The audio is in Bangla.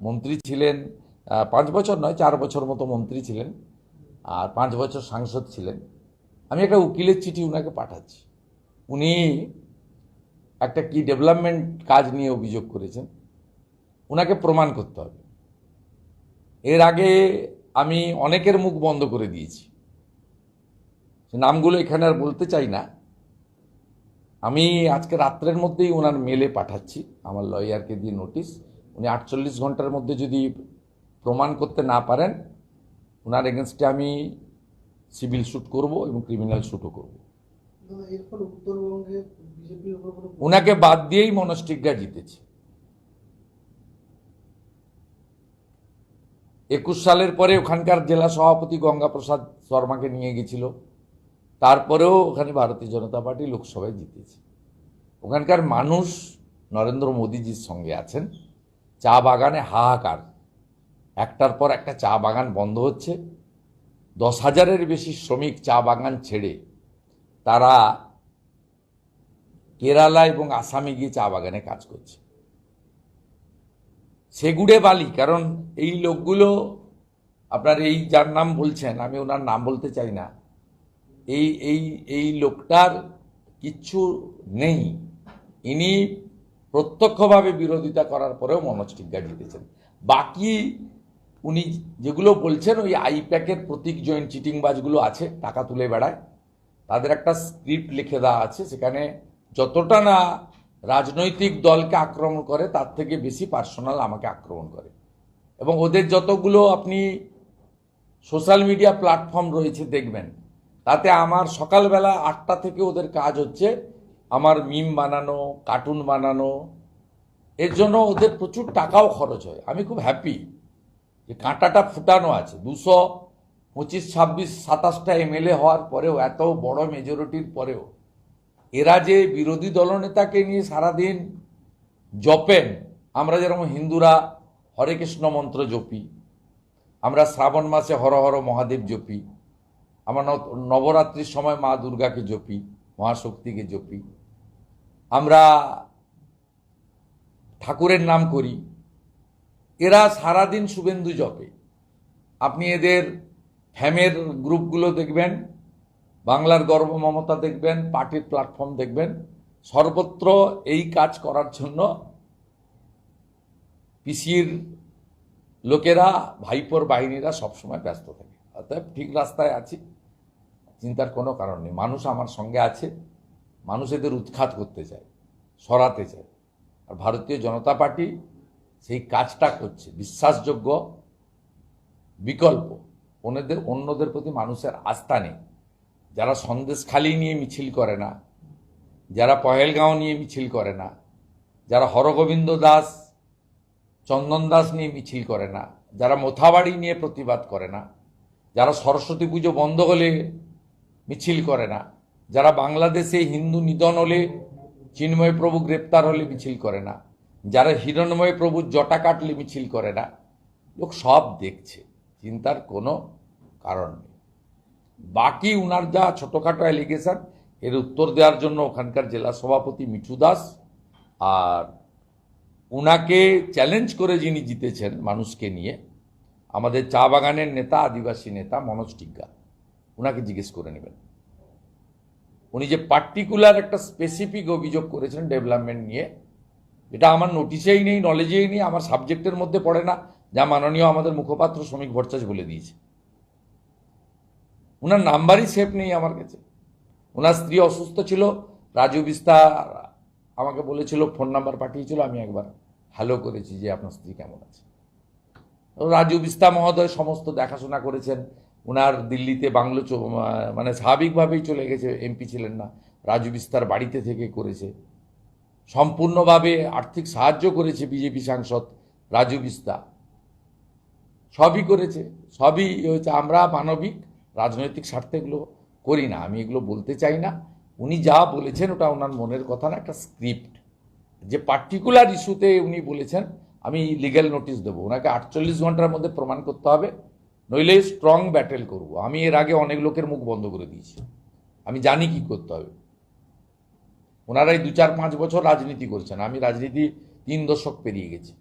মন্ত্রী ছিলেন পাঁচ বছর নয়, চার বছর মতো মন্ত্রী ছিলেন, আর পাঁচ বছর সাংসদ ছিলেন। আমি একটা উকিলের চিঠি উনাকে পাঠাচ্ছি। উনি একটা কি ডেভেলপমেন্ট কাজ নিয়ে অভিযোগ করেছেন। ওনাকে প্রমাণ করতে হবে। এর আগে আমি অনেকের মুখ বন্ধ করে দিয়েছি। নামগুলো এখানে আর বলতে চাই না। আমি আজকে রাত্রের মধ্যেই ওনার মেলে পাঠাচ্ছি, আমার লয়ারকে দিয়ে নোটিশ। উনি আটচল্লিশ ঘণ্টার মধ্যে যদি প্রমাণ করতে না পারেন ওনার এগেনস্টে আমি সিভিল শ্যুট করব এবং ক্রিমিনাল শ্যুটও করব। ওনাকে বাদ দিয়েই মনস্টিজ্ঞা জিতেছে। একুশ সালের পরে ওখানকার জেলা সভাপতি গঙ্গা প্রসাদ শর্মাকে নিয়ে গেছিল। তারপরেও ওখানে ভারতীয় জনতা পার্টি লোকসভায় জিতেছে। ওখানকার মানুষ নরেন্দ্র মোদীজির সঙ্গে আছেন। চা বাগানে হাহাকার। একটার পর একটা চা বাগান বন্ধ হচ্ছে। দশ হাজারের বেশি শ্রমিক চা বাগান ছেড়ে তারা কেরালা এবং আসামে গিয়ে চা বাগানে কাজ করছে। সেগুড়ে বালি, কারণ এই লোকগুলো, আপনার এই যার নাম বলছেন, আমি ওনার নাম বলতে চাই না, এই এই এই লোকটার কিচ্ছু নেই। ইনি প্রত্যক্ষভাবে বিরোধিতা করার পরেও মনোজটিজ্ঞা জিতেছেন। বাকি উনি যেগুলো বলছেন, ওই আইপ্যাকের প্রতীক জয়েন্ট চিটিংবাজগুলো আছে, টাকা তুলে বেড়ায়। তাদের একটা স্ক্রিপ্ট লিখে দেওয়া আছে, সেখানে যতটা না রাজনৈতিক দলকে আক্রমণ করে, তার থেকে বেশি পার্সোনাল আমাকে আক্রমণ করে। এবং ওদের যতগুলো আপনি সোশ্যাল মিডিয়া প্ল্যাটফর্ম রয়েছে, দেখবেন, তাতে আমার সকালবেলা আটটা থেকে ওদের কাজ হচ্ছে আমার মিম বানানো কার্টুন বানানো, এর জন্য ওদের প্রচুর টাকাও খরচ হয়। আমি খুব হ্যাপি যে কাঁটাটা ফুটানো আছে। দুশো পঁচিশ, ছাব্বিশ, সাতাশটা এমএলএ হওয়ার পরেও, এত বড় মেজরিটির পরেও এরা যে বিরোধী দলনেতাকে নিয়ে সারাদিন জপেন, আমরা যেরকম হিন্দুরা হরে কৃষ্ণ মন্ত্র জপি, আমরা শ্রাবণ মাসে হর হর মহাদেব জপি, আমরা নব- নবরাত্রির সময় মা দুর্গাকে জপি, মহাশক্তিকে জপি আমরা ঠাকুরের নাম করি। এরা সারাদিন শুভেন্দু জপে। আপনি এদের ফ্যামের গ্রুপগুলো দেখবেন, বাংলার গর্ব মমতা দেখবেন, পার্টির প্ল্যাটফর্ম দেখবেন। সর্বত্র এই কাজ করার জন্য পিসির লোকেরা, ভাইপোর বাহিনীরা সবসময় ব্যস্ত থাকে। অতএব ঠিক রাস্তায় আছি, চিন্তার কোনো কারণ নেই। মানুষ আমার সঙ্গে আছে। মানুষ এদের উৎখাত করতে চায়, সরাতে চায়। আর ভারতীয় জনতা পার্টি সেই কাজটা করছে, বিশ্বাসযোগ্য বিকল্প। ওনাদের অন্যদের প্রতি মানুষের আস্থা নেই। যারা সন্দেশখালি নিয়ে মিছিল করে না, যারা পহেলগাঁও নিয়ে মিছিল করে না, যারা হরগোবিন্দ দাস, চন্দন দাস নিয়ে মিছিল করে না, যারা মোথাবাড়ি নিয়ে প্রতিবাদ করে না, যারা সরস্বতী পুজো বন্ধ হলে মিছিল করে না যারা বাংলাদেশে হিন্দু নিধন হলে চিন্ময় প্রভু গ্রেপ্তার হলে মিছিল করে না। যারা হিরণময় প্রভুর জটা কাটলে মিছিল করে না। লোক সব দেখছে, চিন্তার কোনো কারণ নেই। বাকি উনার যা ছোটোখাটো অ্যালিগেশন, এর উত্তর দেওয়ার জন্য ওখানকার জেলা সভাপতি মিঠু দাস আর উনাকে চ্যালেঞ্জ করে যিনি জিতেছেন মানুষকে নিয়ে, আমাদের চা বাগানের নেতা, আদিবাসী নেতা মনোজ টিগ্গা, উনাকে জিজ্ঞেস করে নেবেন। উনি যে পার্টিকুলার একটা স্পেসিফিক অভিযোগ করেছেন ডেভেলপমেন্ট নিয়ে এটা আমার নোটিশেই নেই নলেজেই নেই, আমার সাবজেক্টের মধ্যে পড়ে না, যা মাননীয় আমাদের মুখপাত্র শ্রমিক ভট্টাচ বলে দিয়েছে। ওনার নাম্বারই সেভ নেই আমার কাছে। ওনার স্ত্রী অসুস্থ ছিল, রাজু বিস্তার আমাকে বলেছিল ফোন নাম্বার পাঠিয়েছিল, আমি একবার হ্যালো করেছি যে আপনার স্ত্রী কেমন আছে। রাজু বিস্তা মহোদয় সমস্ত দেখাশোনা করেছেন ওনার দিল্লিতে বাংলো মানে স্বাভাবিকভাবেই চলে গেছে, এমপি ছিলেন না। রাজু বিস্তার বাড়িতে থেকে করেছে। সম্পূর্ণভাবে আর্থিক সাহায্য করেছে বিজেপি সাংসদ রাজু বিস্তা সবই করেছে। সবই হয়েছে আমরা মানবিক, রাজনৈতিক স্বার্থে এগুলো করি না। আমি এগুলো বলতে চাই না। উনি যা বলেছেন ওটা ওনার মনের কথা না, একটা স্ক্রিপ্ট। যে পার্টিকুলার ইস্যুতে উনি বলেছেন, আমি লিগ্যাল নোটিশ দেবো। ওনাকে আটচল্লিশ ঘণ্টার মধ্যে প্রমাণ করতে হবে। নইলে স্ট্রং ব্যাটেল করব। আমি এর আগে অনেক লোকের মুখ বন্ধ করে দিয়েছি। আমি জানি কি করতে হবে। ওনারাই দু চার পাঁচ বছর রাজনীতি করছেন। আমি রাজনীতি তিন দশক পেরিয়ে গেছি।